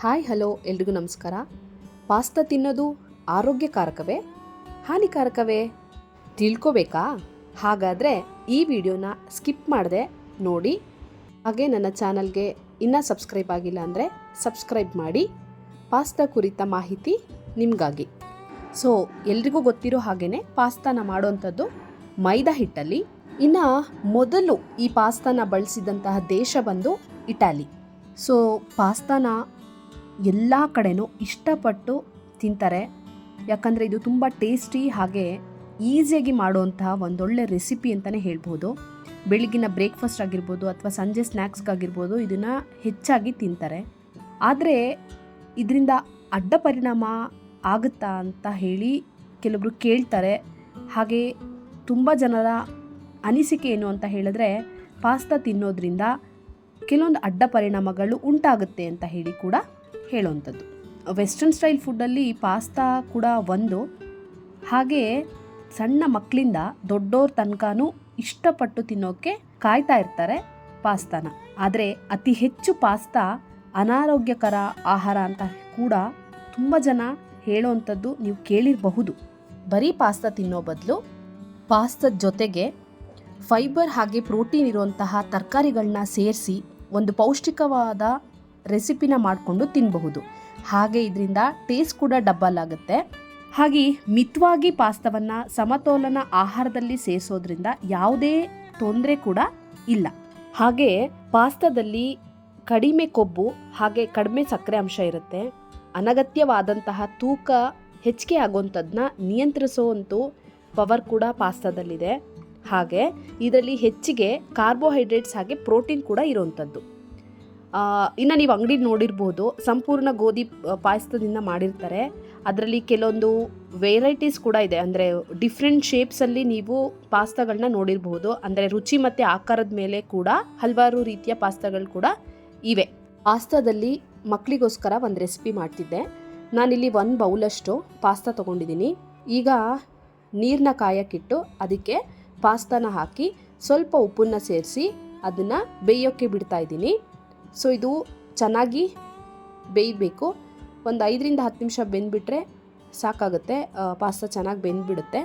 Hi, hello, ಎಲ್ರಿಗೂ ನಮಸ್ಕಾರ. Pasta ತಿನ್ನೋದು ಆರೋಗ್ಯಕಾರಕವೇ? ಹಾನಿಕಾರಕವೇ? ತಿಳ್ಕೋಬೇಕಾ? ಹಾಗಾದರೆ ಈ ವಿಡಿಯೋನ ಸ್ಕಿಪ್ ಮಾಡದೆ ನೋಡಿ. ಹಾಗೆ ನನ್ನ ಚಾನಲ್ಗೆ ಇನ್ನೂ ಸಬ್ಸ್ಕ್ರೈಬ್ ಆಗಿಲ್ಲ ಅಂದರೆ ಸಬ್ಸ್ಕ್ರೈಬ್ ಮಾಡಿ. ಪಾಸ್ತಾ ಕುರಿತ ಮಾಹಿತಿ ನಿಮಗಾಗಿ. ಸೊ, ಎಲ್ರಿಗೂ ಗೊತ್ತಿರೋ ಹಾಗೆಯೇ ಪಾಸ್ತಾನ ಮಾಡೋವಂಥದ್ದು ಮೈದಾ ಹಿಟ್ಟಲ್ಲಿ. ಇನ್ನು ಮೊದಲು ಈ ಪಾಸ್ತಾನ ಬಳಸಿದಂತಹ ದೇಶ ಬಂದು ಇಟಾಲಿ. ಸೊ, ಪಾಸ್ತಾನ ಎಲ್ಲ ಕಡೆನೂ ಇಷ್ಟಪಟ್ಟು ತಿಂತಾರೆ. ಯಾಕಂದರೆ ಇದು ತುಂಬ ಟೇಸ್ಟಿ ಹಾಗೆ ಈಸಿಯಾಗಿ ಮಾಡುವಂತಹ ಒಂದೊಳ್ಳೆ ರೆಸಿಪಿ ಅಂತಲೇ ಹೇಳ್ಬೋದು. ಬೆಳಗಿನ ಬ್ರೇಕ್ಫಾಸ್ಟ್ ಆಗಿರ್ಬೋದು ಅಥವಾ ಸಂಜೆ ಸ್ನ್ಯಾಕ್ಸ್ಗಾಗಿರ್ಬೋದು ಇದನ್ನು ಹೆಚ್ಚಾಗಿ ತಿಂತಾರೆ. ಆದರೆ ಇದರಿಂದ ಅಡ್ಡ ಪರಿಣಾಮ ಆಗುತ್ತಾ ಅಂತ ಹೇಳಿ ಕೆಲವರು ಕೇಳ್ತಾರೆ. ಹಾಗೆ ತುಂಬ ಜನರ ಅನಿಸಿಕೆ ಏನು ಅಂತ ಹೇಳಿದ್ರೆ ಪಾಸ್ತಾ ತಿನ್ನೋದ್ರಿಂದ ಕೆಲವೊಂದು ಅಡ್ಡ ಪರಿಣಾಮಗಳು ಉಂಟಾಗುತ್ತೆ ಅಂತ ಹೇಳಿ ಕೂಡ ಹೇಳುವಂಥದ್ದು. ವೆಸ್ಟರ್ನ್ ಸ್ಟೈಲ್ ಫುಡ್ಡಲ್ಲಿ ಪಾಸ್ತಾ ಕೂಡ ಒಂದು. ಹಾಗೆ ಸಣ್ಣ ಮಕ್ಕಳಿಂದ ದೊಡ್ಡೋರ ತನಕನೂ ಇಷ್ಟಪಟ್ಟು ತಿನ್ನೋಕ್ಕೆ ಕಾಯ್ತಾ ಇರ್ತಾರೆ ಪಾಸ್ತಾನ. ಆದರೆ ಅತಿ ಹೆಚ್ಚು ಪಾಸ್ತಾ ಅನಾರೋಗ್ಯಕರ ಆಹಾರ ಅಂತ ಕೂಡ ತುಂಬ ಜನ ಹೇಳೋವಂಥದ್ದು ನೀವು ಕೇಳಿರಬಹುದು. ಬರೀ ಪಾಸ್ತಾ ತಿನ್ನೋ ಬದಲು ಪಾಸ್ತದ ಜೊತೆಗೆ ಫೈಬರ್ ಹಾಗೆ ಪ್ರೋಟೀನ್ ಇರುವಂತಹ ತರಕಾರಿಗಳನ್ನ ಸೇರಿಸಿ ಒಂದು ಪೌಷ್ಟಿಕವಾದ ರೆಸಿಪಿನ ಮಾಡಿಕೊಂಡು ತಿನ್ನಬಹುದು ಹಾಗೆ ಇದರಿಂದ ಟೇಸ್ಟ್ ಕೂಡ ಡಬ್ಬಲ್ ಆಗುತ್ತೆ. ಹಾಗೆ ಮಿತವಾಗಿ ಪಾಸ್ತವನ್ನು ಸಮತೋಲನ ಆಹಾರದಲ್ಲಿ ಸೇರಿಸೋದ್ರಿಂದ ಯಾವುದೇ ತೊಂದರೆ ಕೂಡ ಇಲ್ಲ. ಹಾಗೆ ಪಾಸ್ತಾದಲ್ಲಿ ಕಡಿಮೆ ಕೊಬ್ಬು ಹಾಗೆ ಕಡಿಮೆ ಸಕ್ಕರೆ ಅಂಶ ಇರುತ್ತೆ. ಅನಗತ್ಯವಾದಂತಹ ತೂಕ ಹೆಚ್ಚಿಗೆ ಆಗುವಂಥದ್ದನ್ನ ನಿಯಂತ್ರಿಸುವಂತೂ ಪವರ್ ಕೂಡ ಪಾಸ್ತಾದಲ್ಲಿದೆ. ಹಾಗೆ ಇದರಲ್ಲಿ ಹೆಚ್ಚಿಗೆ ಕಾರ್ಬೋಹೈಡ್ರೇಟ್ಸ್ ಹಾಗೆ ಪ್ರೋಟೀನ್ ಕೂಡ ಇರುವಂಥದ್ದು. ಇನ್ನು ನೀವು ಅಂಗಡಿ ನೋಡಿರ್ಬೋದು, ಸಂಪೂರ್ಣ ಗೋಧಿ ಪಾಯಸದಿಂದ ಮಾಡಿರ್ತಾರೆ. ಅದರಲ್ಲಿ ಕೆಲವೊಂದು ವೆರೈಟೀಸ್ ಕೂಡ ಇದೆ. ಅಂದರೆ ಡಿಫ್ರೆಂಟ್ ಶೇಪ್ಸಲ್ಲಿ ನೀವು ಪಾಸ್ತಾಗಳನ್ನ ನೋಡಿರ್ಬೋದು. ಅಂದರೆ ರುಚಿ ಮತ್ತು ಆಕಾರದ ಮೇಲೆ ಕೂಡ ಹಲವಾರು ರೀತಿಯ ಪಾಸ್ತಾಗಳು ಕೂಡ ಇವೆ. ಪಾಸ್ತಾದಲ್ಲಿ ಮಕ್ಕಳಿಗೋಸ್ಕರ ಒಂದು ರೆಸಿಪಿ ಮಾಡ್ತಿದ್ದೆ. ನಾನಿಲ್ಲಿ ಒಂದು ಬೌಲಷ್ಟು ಪಾಸ್ತಾ ತೊಗೊಂಡಿದ್ದೀನಿ. ಈಗ ನೀರನ್ನ ಕಾಯಕ್ಕಿಟ್ಟು ಅದಕ್ಕೆ ಪಾಸ್ತಾನ ಹಾಕಿ ಸ್ವಲ್ಪ ಉಪ್ಪನ್ನು ಸೇರಿಸಿ ಅದನ್ನು ಬೇಯೋಕ್ಕೆ ಬಿಡ್ತಾ ಇದ್ದೀನಿ. ಸೊ ಇದು ಚೆನ್ನಾಗಿ ಬೇಯಬೇಕು. ಒಂದು ಐದರಿಂದ ಹತ್ತು ನಿಮಿಷ ಬೆಂದ್ಬಿಟ್ರೆ ಸಾಕಾಗುತ್ತೆ. ಪಾಸ್ತಾ ಚೆನ್ನಾಗಿ ಬೆಂದ್ಬಿಡುತ್ತೆ.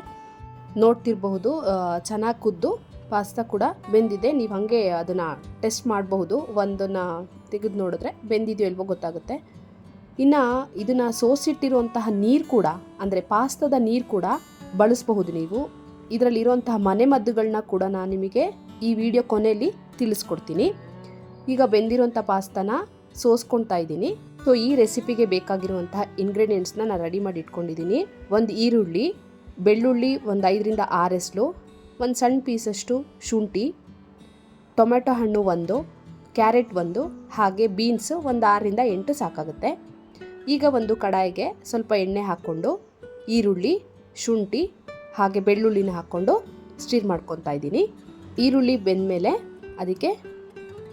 ನೋಡ್ತಿರಬಹುದು ಚೆನ್ನಾಗಿ ಕುದ್ದು ಪಾಸ್ತಾ ಕೂಡ ಬೆಂದಿದೆ. ನೀವು ಹಾಗೆ ಅದನ್ನು ಟೆಸ್ಟ್ ಮಾಡಬಹುದು. ಒಂದನ್ನು ತೆಗೆದು ನೋಡಿದ್ರೆ ಬೆಂದಿದೆಯೋ ಇಲ್ವೋ ಗೊತ್ತಾಗುತ್ತೆ. ಇನ್ನು ಇದನ್ನು ಸೋಸಿಟ್ಟಿರುವಂತಹ ನೀರು ಕೂಡ, ಅಂದರೆ ಪಾಸ್ತಾದ ನೀರು ಕೂಡ ಬಳಸಬಹುದು ನೀವು. ಇದರಲ್ಲಿರುವಂತಹ ಮನೆ ಮದ್ದುಗಳನ್ನ ಕೂಡ ನಾನು ನಿಮಗೆ ಈ ವಿಡಿಯೋ ಕೊನೆಯಲ್ಲಿ ತಿಳಿಸ್ಕೊಡ್ತೀನಿ. ಈಗ ಬೆಂದಿರುವಂಥ ಪಾಸ್ತಾನ ಸೋಸ್ಕೊತಾ ಇದ್ದೀನಿ. ಸೊ ಈ ರೆಸಿಪಿಗೆ ಬೇಕಾಗಿರುವಂತಹ ಇಂಗ್ರೀಡಿಯೆಂಟ್ಸ್ನ ನಾನು ರೆಡಿ ಮಾಡಿ ಇಟ್ಕೊಂಡಿದ್ದೀನಿ. ಒಂದು ಈರುಳ್ಳಿ, ಬೆಳ್ಳುಳ್ಳಿ ಒಂದು ಐದರಿಂದ ಆರು ಎಸ್ಲು, ಒಂದು ಸಣ್ಣ ಪೀಸಷ್ಟು ಶುಂಠಿ, ಟೊಮೆಟೊ ಹಣ್ಣು ಒಂದು, ಕ್ಯಾರೆಟ್ ಒಂದು, ಹಾಗೆ ಬೀನ್ಸ್ ಒಂದು ಆರರಿಂದ ಎಂಟು ಸಾಕಾಗುತ್ತೆ. ಈಗ ಒಂದು ಕಡಾಯಿಗೆ ಸ್ವಲ್ಪ ಎಣ್ಣೆ ಹಾಕ್ಕೊಂಡು ಈರುಳ್ಳಿ, ಶುಂಠಿ, ಹಾಗೆ ಬೆಳ್ಳುಳ್ಳಿನ ಹಾಕ್ಕೊಂಡು ಸ್ಟೀರ್ ಮಾಡ್ಕೊತಾ ಇದ್ದೀನಿ. ಈರುಳ್ಳಿ ಬೆಂದಮೇಲೆ ಅದಕ್ಕೆ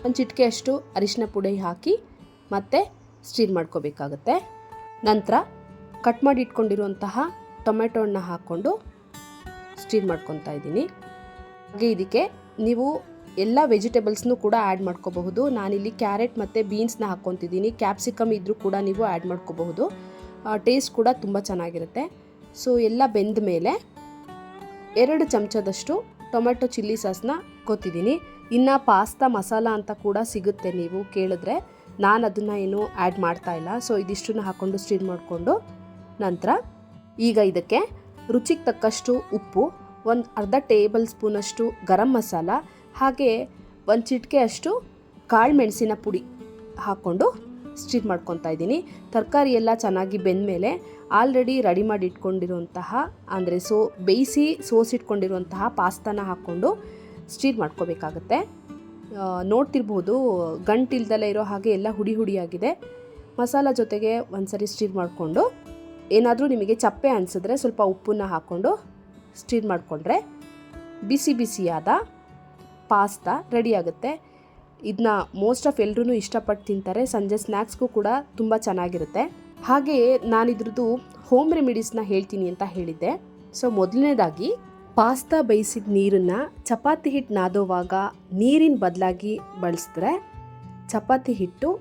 ಒಂದು ಚಿಟಿಕೆ ಅಷ್ಟು ಅರಿಶಿನ ಪುಡಿ ಹಾಕಿ ಮತ್ತೆ ಸ್ಟೀರ್ ಮಾಡ್ಕೋಬೇಕಾಗತ್ತೆ. ನಂತರ ಕಟ್ ಮಾಡಿ ಇಟ್ಕೊಂಡಿರುವಂತಹ ಟೊಮೆಟೊ ಹಣ್ಣ ಹಾಕ್ಕೊಂಡು ಸ್ಟೀರ್ ಮಾಡ್ಕೊತಾ ಇದ್ದೀನಿ. ಹಾಗೆ ಇದಕ್ಕೆ ನೀವು ಎಲ್ಲ ವೆಜಿಟೇಬಲ್ಸ್ನು ಕೂಡ ಆ್ಯಡ್ ಮಾಡ್ಕೋಬಹುದು. ನಾನಿಲ್ಲಿ ಕ್ಯಾರೆಟ್ ಮತ್ತು ಬೀನ್ಸ್ನ ಹಾಕ್ಕೊತಿದ್ದೀನಿ. ಕ್ಯಾಪ್ಸಿಕಮ್ ಇದ್ದರೂ ಕೂಡ ನೀವು ಆ್ಯಡ್ ಮಾಡ್ಕೋಬಹುದು. ಟೇಸ್ಟ್ ಕೂಡ ತುಂಬ ಚೆನ್ನಾಗಿರುತ್ತೆ. ಸೊ, ಎಲ್ಲ ಬೆಂದ ಮೇಲೆ ಎರಡು ಚಮಚದಷ್ಟು ಟೊಮೆಟೊ ಚಿಲ್ಲಿ ಸಾಸ್ನ ಕೊತ್ತಿದ್ದೀನಿ ಇನ್ನು ಪಾಸ್ತಾ ಮಸಾಲ ಅಂತ ಕೂಡ ಸಿಗುತ್ತೆ ನೀವು ಕೇಳಿದ್ರೆ. ನಾನು ಅದನ್ನು ಏನು ಆ್ಯಡ್ ಮಾಡ್ತಾ ಇಲ್ಲ. ಸೊ ಇದಿಷ್ಟನ್ನು ಹಾಕ್ಕೊಂಡು ಸ್ಟೀರ್ ಮಾಡಿಕೊಂಡು ನಂತರ ಈಗ ಇದಕ್ಕೆ ರುಚಿಗೆ ತಕ್ಕಷ್ಟು ಉಪ್ಪು, ಒಂದು ಅರ್ಧ ಟೇಬಲ್ ಸ್ಪೂನಷ್ಟು ಗರಂ ಮಸಾಲ, ಹಾಗೆ ಒಂದು ಚಿಟಿಕೆ ಅಷ್ಟು ಕಾಳು ಮೆಣಸಿನ ಪುಡಿ ಹಾಕ್ಕೊಂಡು ಸ್ಟೀರ್ ಮಾಡ್ಕೊತಾ ಇದ್ದೀನಿ. ತರಕಾರಿ ಎಲ್ಲ ಚೆನ್ನಾಗಿ ಬೆಂದಮೇಲೆ ಆಲ್ರೆಡಿ ರೆಡಿ ಮಾಡಿ ಇಟ್ಕೊಂಡಿರುವಂತಹ, ಅಂದರೆ ಸೋ, ಬೇಯಿಸಿ ಸೋಸಿಟ್ಕೊಂಡಿರುವಂತಹ ಪಾಸ್ತಾನ ಹಾಕ್ಕೊಂಡು ಸ್ಟೀರ್ ಮಾಡ್ಕೋಬೇಕಾಗತ್ತೆ. ನೋಡ್ತಿರ್ಬೋದು ಗಂಟಿಲ್ದಲ್ಲೇ ಇರೋ ಹಾಗೆ ಎಲ್ಲ ಹುಡಿ ಹುಡಿಯಾಗಿದೆ. ಮಸಾಲ ಜೊತೆಗೆ ಒಂದ್ಸರಿ ಸ್ಟೀರ್ ಮಾಡಿಕೊಂಡು, ಏನಾದರೂ ನಿಮಗೆ ಚಪ್ಪೆ ಅನಿಸಿದ್ರೆ ಸ್ವಲ್ಪ ಉಪ್ಪನ್ನ ಹಾಕ್ಕೊಂಡು ಸ್ಟೀರ್ ಮಾಡಿಕೊಂಡ್ರೆ ಬಿಸಿ ಬಿಸಿಯಾದ ಪಾಸ್ತಾ ರೆಡಿಯಾಗುತ್ತೆ ಇದನ್ನ ಮೋಸ್ಟ್ ಆಫ್ ಎಲ್ಲರೂ ಇಷ್ಟಪಟ್ಟು ತಿಂತಾರೆ. ಸಂಜೆ ಸ್ನ್ಯಾಕ್ಸ್ಗೂ ಕೂಡ ತುಂಬ ಚೆನ್ನಾಗಿರುತ್ತೆ. ಹಾಗೆಯೇ ನಾನಿದ್ರದ್ದು ಹೋಮ್ ರೆಮಿಡೀಸ್ನ ಹೇಳ್ತೀನಿ ಅಂತ ಹೇಳಿದ್ದೆ. ಸೊ ಮೊದಲನೇದಾಗಿ ಪಾಸ್ತಾ ಬೇಯಿಸಿದ ನೀರನ್ನು ಚಪಾತಿ ಹಿಟ್ಟು ನಾದೋವಾಗ ನೀರಿನ ಬದಲಾಗಿ ಬಳಸಿದ್ರೆ ಚಪಾತಿ ಹಿಟ್ಟು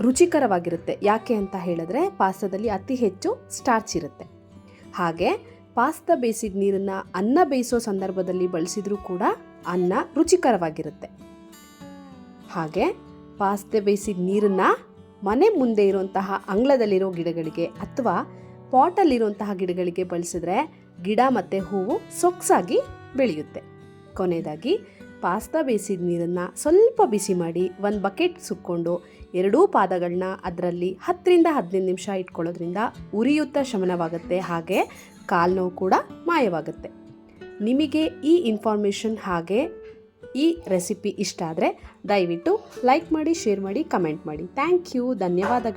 ರುಚಿಕರವಾಗಿರುತ್ತೆ. ಯಾಕೆ ಅಂತ ಹೇಳಿದ್ರೆ ಪಾಸ್ತಾದಲ್ಲಿ ಅತಿ ಹೆಚ್ಚು ಸ್ಟಾರ್ಚ್ ಇರುತ್ತೆ. ಹಾಗೆ ಪಾಸ್ತಾ ಬೇಯಿಸಿದ ನೀರನ್ನು ಅನ್ನ ಬೇಯಿಸೋ ಸಂದರ್ಭದಲ್ಲಿ ಬಳಸಿದರೂ ಕೂಡ ಅನ್ನ ರುಚಿಕರವಾಗಿರುತ್ತೆ. ಹಾಗೆ ಪಾಸ್ತೆ ಬೇಯಿಸಿದ ನೀರನ್ನು ಮನೆ ಮುಂದೆ ಇರುವಂತಹ ಅಂಗಳದಲ್ಲಿರೋ ಗಿಡಗಳಿಗೆ ಅಥವಾ ಪಾಟಲ್ಲಿರುವಂತಹ ಗಿಡಗಳಿಗೆ ಬಳಸಿದ್ರೆ ಗಿಡ ಮತ್ತು ಹೂವು ಸೊಗಸಾಗಿ ಬೆಳೆಯುತ್ತೆ. ಕೊನೆಯದಾಗಿ ಪಾಸ್ತಾ ಬೇಯಿಸಿದ ನೀರನ್ನು ಸ್ವಲ್ಪ ಬಿಸಿ ಮಾಡಿ ಒಂದು ಬಕೆಟ್ ಸುಕ್ಕೊಂಡು ಎರಡೂ ಪಾದಗಳನ್ನ ಅದರಲ್ಲಿ ಹತ್ತರಿಂದ ಹದಿನೈದು ನಿಮಿಷ ಇಟ್ಕೊಳ್ಳೋದ್ರಿಂದ ಉರಿಯುತ್ತ ಶಮನವಾಗುತ್ತೆ, ಹಾಗೆ ಕಾಲು ನೋವು ಕೂಡ ಮಾಯವಾಗುತ್ತೆ. ನಿಮಗೆ ಈ ಇನ್ಫಾರ್ಮೇಷನ್ ಹಾಗೆ ಈ ರೆಸಿಪಿ ಇಷ್ಟ ಆದರೆ ದಯವಿಟ್ಟು ಲೈಕ್ ಮಾಡಿ ಶೇರ್ ಮಾಡಿ ಕಮೆಂಟ್ ಮಾಡಿ. ಥ್ಯಾಂಕ್ ಯು ಧನ್ಯವಾದಗಳು.